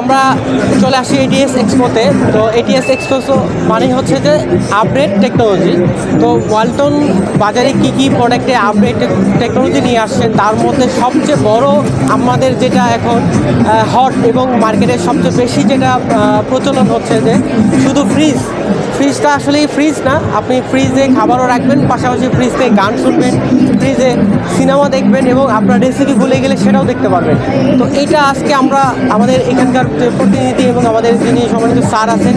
আমরা চলে আসি এটিএস এক্সপোতে তো এটিএস এক্সপো মানে হচ্ছে যে আপডেট টেকনোলজি তো ওয়ালটন বাজারে কি কি প্রোডাক্টে আপডেট টেকনোলজি নিয়ে আসছে, তার মধ্যে সবচেয়ে বড় আমাদের যেটা এখন হট এবং মার্কেটের সবচেয়ে বেশি যেটা প্রচলন হচ্ছে যে শুধু ফ্রিজ ফ্রিজটা আসলে ফ্রিজ না। আপনি ফ্রিজে খাবারও রাখবেন, পাশাপাশি ফ্রিজ থেকে গান শুনবেন ফ্রিজে সিনেমা দেখবেন এবং আপনার রেসিপি ভুলে গেলে সেটাও দেখতে পারবেন। তো এটা আজকে আমরা আমাদের এখানকার প্রতিনিধি এবং আমাদের যিনি সম্মানিত স্যার আছেন,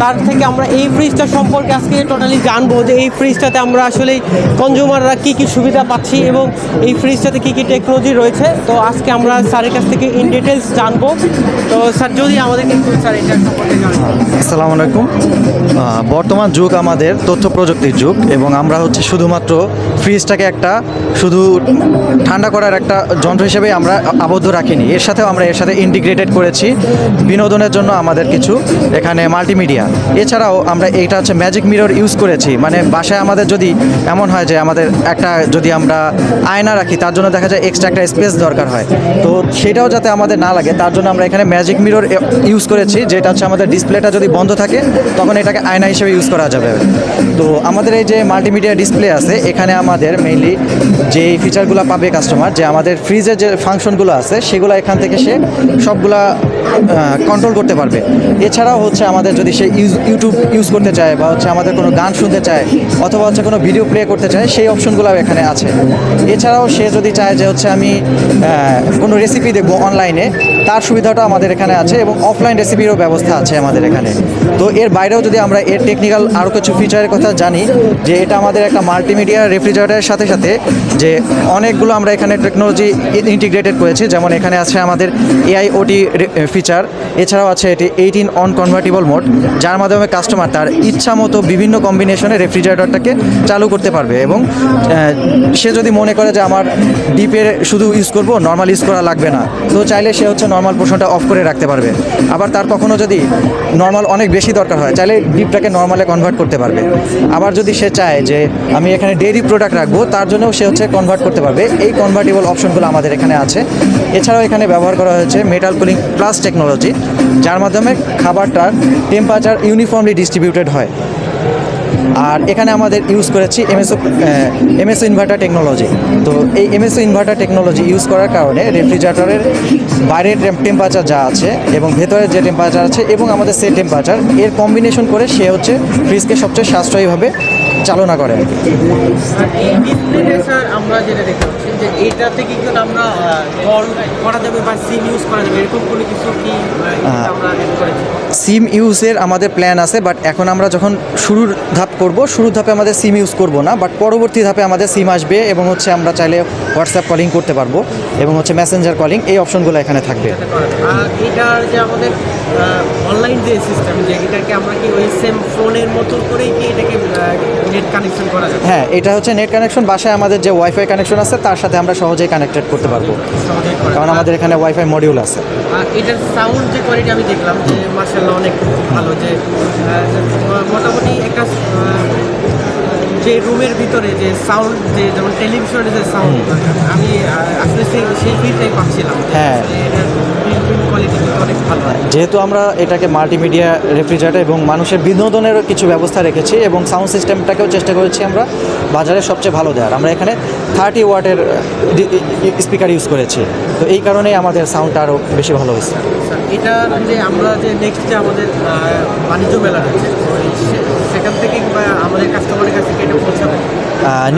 তার থেকে আমরা এই ফ্রিজটা সম্পর্কে আজকে টোটালি জানব যে এই ফ্রিজটাতে আমরা আসলে কনজিউমাররা কী কী সুবিধা পাচ্ছি এবং এই ফ্রিজটাতে কী কী টেকনোলজি রয়েছে। তো আজকে আমরা স্যারের কাছ থেকে ইন ডিটেলস জানব। তো স্যার, যদি আমাদের একটু স্যার এটা সম্পর্কে আসসালামু আলাইকুম। বর্তমান যুগ আমাদের তথ্য প্রযুক্তির যুগ এবং আমরা হচ্ছে শুধুমাত্র ফ্রিজটাকে একটা শুধু ঠান্ডা করার একটা যন্ত্র হিসেবে আমরা আবদ্ধ রাখিনি। এর সাথেও আমরা এর সাথে ইন্টিগ্রেটেড করেছি বিনোদনের জন্য আমাদের কিছু এখানে মাল্টিমিডিয়া এছাড়াও আমরা এইটা হচ্ছে ম্যাজিক মিরর ইউজ করেছি। মানে বাসায় আমাদের যদি এমন হয় যে আমাদের একটা যদি আমরা আয়না রাখি, তার জন্য দেখা যায় এক্সট্রা একটা স্পেস দরকার হয়। তো সেটাও যাতে আমাদের না লাগে, তার জন্য আমরা এখানে ম্যাজিক মিরর ইউজ করেছি, যেটা হচ্ছে আমাদের ডিসপ্লেটা যদি বন্ধ থাকে, তখন এটাকে আয়না হিসেবে ইউজ করা যাবে। তো আমাদের এই যে মাল্টিমিডিয়া ডিসপ্লে আছে, এখানে আমাদের মেইনলি যে ফিচারগুলো পাবে কাস্টমার যে আমাদের ফ্রিজের যে ফাংশনগুলো আছে, সেগুলো এখান থেকে সে সবগুলা la কন্ট্রোল করতে পারবে। এছাড়াও হচ্ছে আমাদের যদি সে ইউজ ইউটিউব ইউজ করতে চায় বা হচ্ছে আমাদের কোনো গান শুনতে চায় অথবা হচ্ছে কোনো ভিডিও প্লে করতে চায়, সেই অপশনগুলো এখানে আছে। এছাড়াও সে যদি চায় যে হচ্ছে আমি কোনো রেসিপি দেখব অনলাইনে তার সুবিধাটা আমাদের এখানে আছে এবং অফলাইন রেসিপিরও ব্যবস্থা আছে আমাদের এখানে। তো এর বাইরেও যদি আমরা এর টেকনিক্যাল আরও কিছু ফিচারের কথা জানি, যে এটা আমাদের একটা মাল্টিমিডিয়া রেফ্রিজারেটরের সাথে সাথে যে অনেকগুলো আমরা এখানে টেকনোলজি ইন্টিগ্রেটেড করেছি। যেমন এখানে আছে আমাদের এআই ওটি ফিচার এছাড়াও আছে এটি এইটিন অন কনভার্টিবল মোড যার মাধ্যমে কাস্টমার তার ইচ্ছা মতো বিভিন্ন কম্বিনেশনে রেফ্রিজারেটরটাকে চালু করতে পারবে এবং সে যদি মনে করে যে আমার ডিপের শুধু ইউজ করব নর্মাল ইউজ করা লাগবে না, তো চাইলে সে হচ্ছে নর্মাল পোর্শনটা অফ করে রাখতে পারবে। আবার তার কখনও যদি নর্মাল অনেক বেশি দরকার হয়, চাইলে ডিপটাকে নর্মালে কনভার্ট করতে পারবে। আবার যদি সে চায় যে আমি এখানে ডেইরি প্রোডাক্ট রাখব, তার জন্যও সে হচ্ছে কনভার্ট করতে পারবে। এই কনভার্টেবল অপশনগুলো আমাদের এখানে আছে। এছাড়াও এখানে ব্যবহার করা হয়েছে মেটাল কুলিং প্লাস টেকনোলজি যার মাধ্যমে খাবারটার টেম্পারেচার ইউনিফর্মলি ডিস্ট্রিবিউটেড হয়। আর এখানে আমাদের ইউজ করেছি এমএসও এমএসও ইনভার্টার টেকনোলজি তো এই এমএসও ইনভার্টার টেকনোলজি ইউজ করার কারণে রেফ্রিজারেটরের বাইরের টেম্পারেচার যা আছে এবং ভেতরের যে টেম্পারেচার আছে এবং আমাদের সে টেম্পারেচার এর কম্বিনেশন করে সে হচ্ছে ফ্রিজকে সবচেয়ে সাশ্রয়ীভাবে চালনা করে আর কি আর এই স্যার আমরা যেটা দেখতে পাচ্ছি যে এইটাতে কি আমরা কল করা যাবে বা সিম ইউজ করা যাবে? এরকম কোনো কিছু কি আমরা সিম ইউজের আমাদের প্ল্যান আছে বাট এখন আমরা যখন শুরুর ধাপ করব শুরুর ধাপে আমাদের সিম ইউজ করব না বাট পরবর্তী ধাপে আমাদের সিম আসবে এবং হচ্ছে আমরা চাইলে হোয়াটসঅ্যাপ কলিং করতে পারব এবং হচ্ছে মেসেঞ্জার কলিং এই অপশনগুলো এখানে থাকবে। আর এটার যে আমাদের অনলাইন যে সিস্টেম যে এটাকে আমরা কি ওই সেম ফোনের মতো করেই কি এটাকে নেট কানেকশন করা যাবে? হ্যাঁ এটা হচ্ছে নেট কানেকশন বাসায় আমাদের যে ওয়াইফাই কানেকশন আছে তার সাথে আমরা সহজেই কানেক্টেড করতে পারব। কারণ আমাদের এখানে ওয়াইফাই মডিউল আছে। আর এটার সাউন্ড যে কোয়ালিটি আমি দেখলাম যে মার্শাল্লাহ অনেক ভালো যে মোটামুটি একটা যে রুমের ভিতরে যে সাউন্ড যে যেমন টেলিভিশনের যে সাউন্ড আমি আসলে সেই সেই ফিলটাই পাচ্ছিলাম হ্যাঁ। যেহেতু আমরা এটাকে মাল্টিমিডিয়া রেফ্রিজারেটর এবং মানুষের বিনোদনেরও কিছু ব্যবস্থা রেখেছি এবং সাউন্ড সিস্টেমটাকেও চেষ্টা করেছি আমরা বাজারে সবচেয়ে ভালো দেওয়ার। আমরা এখানে থার্টি ওয়াটের স্পিকার ইউজ করেছি। তো এই কারণেই আমাদের সাউন্ডটা আরও বেশি ভালো হয়েছে। এটা যে আমরা যে নেক্সট যে আমাদের বাণিজ্য মেলা রয়েছে সেখান থেকে আমাদের কাস্টমারের কাছে এটা পৌঁছাবে?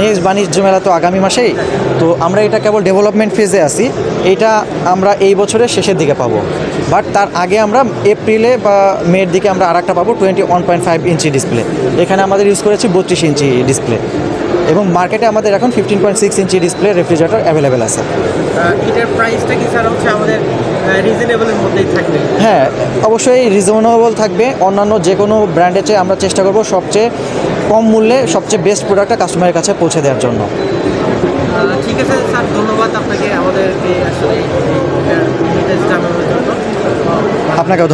নেক্সট বাণিজ্য মেলা তো আগামী মাসেই। তো আমরা এটা কেবল ডেভেলপমেন্ট ফেজে আছি। এটা আমরা এই বছরের শেষের দিকে পাবো। বাট তার আগে আমরা এপ্রিলে বা মের দিকে আমরা আর একটা পাবো twenty one point five inch display এখানে আমাদের ইউজ করেছি বত্রিশ ইঞ্চি ডিসপ্লে এবং মার্কেটে আমাদের এখন fifteen point six inch display refrigerator available আছে। আহ, এটার প্রাইসটা কি স্যার হচ্ছে আমাদের রিজনেবলের মধ্যেই থাকবে? হ্যাঁ অবশ্যই রিজনেবল থাকবে। অন্যান্য যে কোনো ব্র্যান্ডের চেয়ে আমরা চেষ্টা করব সবচেয়ে কম মূল্যে সবচেয়ে বেস্ট প্রোডাক্টটা কাস্টমারের কাছে পৌঁছে দেওয়ার জন্য। ঠিক আছে স্যার ধন্যবাদ আপনাকে আমাদেরকে আসলে আপনাকেও